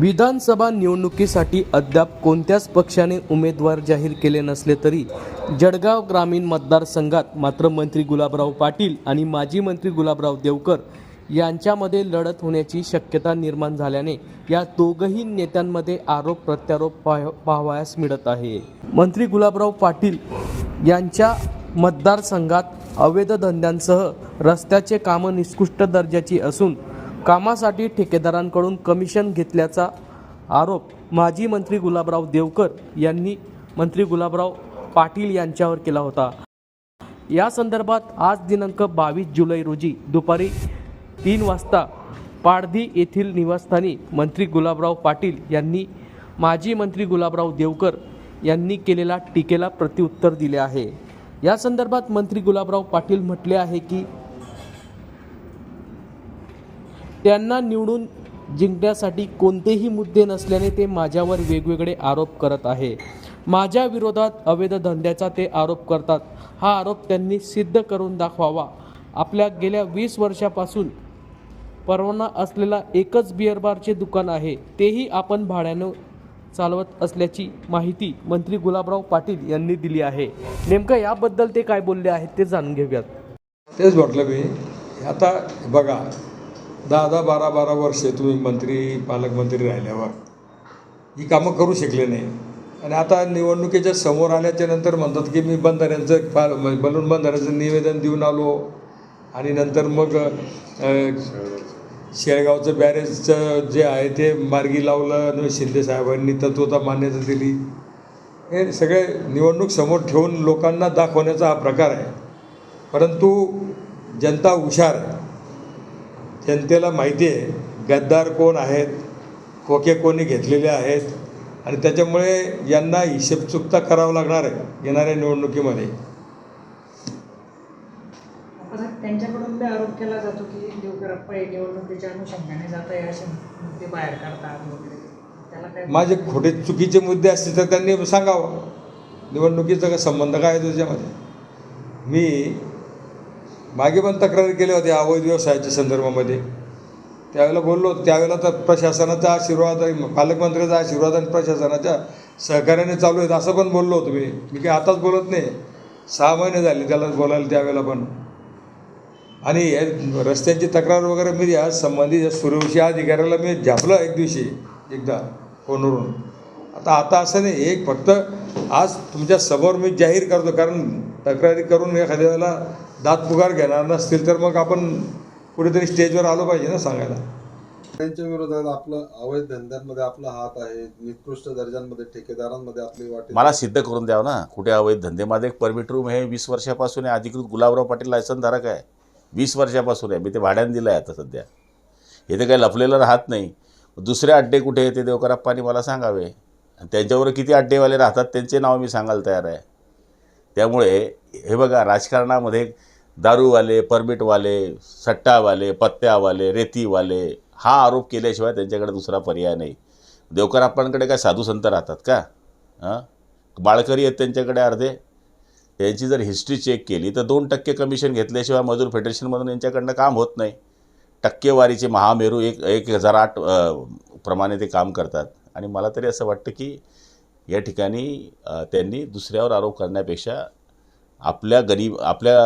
विधानसभा निवडणुकीसाठी अद्याप कोणत्याच पक्षाने उमेदवार जाहीर केले नसले तरी जळगाव ग्रामीण मतदारसंघात मात्र मंत्री गुलाबराव पाटील आणि माजी मंत्री गुलाबराव देवकर यांच्यामध्ये लढत होण्याची शक्यता निर्माण झाल्याने या दोघही नेत्यांमध्ये आरोप प्रत्यारोप पाह पाहावयास मिळत आहे. मंत्री गुलाबराव पाटील यांच्या मतदारसंघात अवैध धंद्यांसह रस्त्याचे कामं निकृष्ट दर्जाची असून कामासाठी ठेकेदारांकडून कमिशन घेतल्याचा आरोप माजी मंत्री गुलाबराव देवकर यांनी मंत्री गुलाबराव पाटील यांच्यावर केला होता. या संदर्भात आज दिनांक बावीस जुलै रोजी दुपारी तीन वाजता पाडधी येथील निवासस्थानी मंत्री गुलाबराव पाटील यांनी माजी मंत्री गुलाबराव देवकर यांनी केलेल्या टीकेला प्रत्युत्तर दिले आहे. या संदर्भात मंत्री गुलाबराव पाटील म्हटले आहे की त्यांना निवडून जिंकण्यासाठी कोणतेही मुद्दे नसल्याने ते माझ्यावर वेगवेगळे आरोप करत आहे. माझ्या विरोधात अवैध धंद्याचा ते आरोप करतात. हा आरोप त्यांनी सिद्ध करून दाखवावा. आपल्या गेल्या वीस वर्षापासून परवाना असलेला एकच बिअर बारचे दुकान आहे. तेही आपण भाड्यानं चालवत असल्याची माहिती मंत्री गुलाबराव पाटील यांनी दिली आहे. नेमकं याबद्दल ते काय बोलले आहेत ते जाणून घेऊयात. तेच म्हटलं मी. आता बघा दहा दहा बारा बारा वर्षे तुम्ही मंत्री पालकमंत्री राहिल्यावर ही कामं करू शकले नाही. आणि आता निवडणुकीच्या समोर आल्याच्यानंतर म्हणतात की मी बंधाऱ्यांचं फार बनून बंधाऱ्याचं निवेदन देऊन आलो. आणि नंतर मग शेळगावचं बॅरेजचं जे आहे ते मार्गी लावलं शिंदे साहेबांनी तत्वता मान्यता दिली. हे सगळे निवडणूक समोर ठेवून लोकांना दाखवण्याचा हा प्रकार आहे. परंतु जनता हुशार आहे. जनतेला माहिती आहे गद्दार कोण आहेत खोके कोणी घेतलेले आहेत आणि त्याच्यामुळे यांना हिशेब चुकता करावं लागणार आहे येणाऱ्या निवडणुकीमध्ये. त्यांच्याकडून आरोप केला जातो की देवकरप्पा हे निवडणुकीच्या अनुषंगाने जात आहे असे मुद्दे बाहेर काढतात वगैरे. त्याला माझे खोटे चुकीचे मुद्दे असतील तर त्यांनी सांगावं. निवडणुकीचा संबंध काय आहे त्याच्यामध्ये मी मागे पण तक्रारी केल्या होत्या अवैध व्यवसायाच्या संदर्भामध्ये. त्यावेळेला बोललो त्यावेळेला तर प्रशासनाचा आशीर्वाद पालकमंत्र्याचा आशीर्वाद आणि प्रशासनाच्या सहकार्याने चालू आहेत असं पण बोललो होतो मी. मी काही आताच बोलत नाही. सहा महिने झाले त्याला बोलायला त्यावेळेला पण. आणि हे रस्त्यांची तक्रार वगैरे मी या संबंधित सूर्यवंशी अधिकाऱ्याला मी झापलं एक दिवशी एकदा फोनवरून. आता आता असं नाही. एक फक्त आज तुमच्यासमोर मी जाहीर करतो. कारण तक्रारी करून एखाद्या वेळेला दात पुकार घेणार नसतील तर मग आपण कुठेतरी स्टेजवर आलो पाहिजे ना सांगायला. त्यांच्या विरोधात आपलं अवैध धंद्यांमध्ये आपला हात आहे निकृष्ट दर्जांमध्ये ठेकेदारांमध्ये आपली वाटे मला सिद्ध करून द्यावं ना कुठे अवैध धंदे? माझं एक परमिट रूम आहे वीस वर्षापासून आहे अधिकृत गुलाबराव पाटील लायसनधारक आहे. वीस वर्षापासून आहे मी ते भाड्याने दिलं आहे आता सध्या. हे तर काही लपलेलं राहत नाही. दुसरे अड्डे कुठे आहे ते देवकरप्पानी मला सांगावे. आणि त्यांच्यावर किती अड्डेवाले राहतात त्यांचे नाव मी सांगायला तयार आहे. त्यामुळे हे बघा राजकारणामध्ये दारूवाले परमिटवाले सट्टावाले पत्त्यावाले रेतीवाले हा आरोप केल्याशिवाय त्यांच्याकडे दुसरा पर्याय नाही. देवकरप्पांकडे काय साधू संत राहतात का? हां? बाळकरी आहेत त्यांच्याकडे अर्धे? त्यांची जर हिस्ट्री चेक केली तर दोन टक्के कमिशन घेतल्याशिवाय मजूर फेडरेशनमधून यांच्याकडनं काम होत नाही. टक्केवारीचे महामेरू एक एक हजार आठ प्रमाणे ते काम करतात. आणि मला तरी असं वाटतं की या ठिकाणी त्यांनी दुसऱ्यावर आरोप करण्यापेक्षा आपल्या गनी आपल्या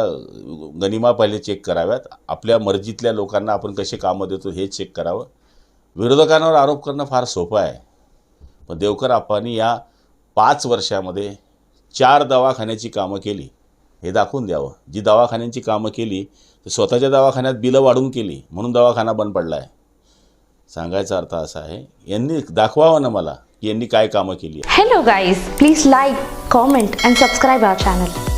गनिमा पहिले चेक कराव्यात. आपल्या मर्जीतल्या लोकांना आपण कसे कामं देतो हे चेक करावं. विरोधकांवर आरोप करणं फार सोपं आहे. पण देवकर आप्पांनी या पाच वर्षामध्ये चार दवाखान्याची कामं केली. हे दाखवून द्यावं. जी दवाखान्यांची कामं केली तर स्वतःच्या दवाखान्यात बिलं वाढून केली म्हणून दवाखाना बंद पडला आहे. सांगायचा अर्थ असा आहे यांनी दाखवावं ना मला की यांनी काय कामं केली hello guys please like comment and subscribe our channel.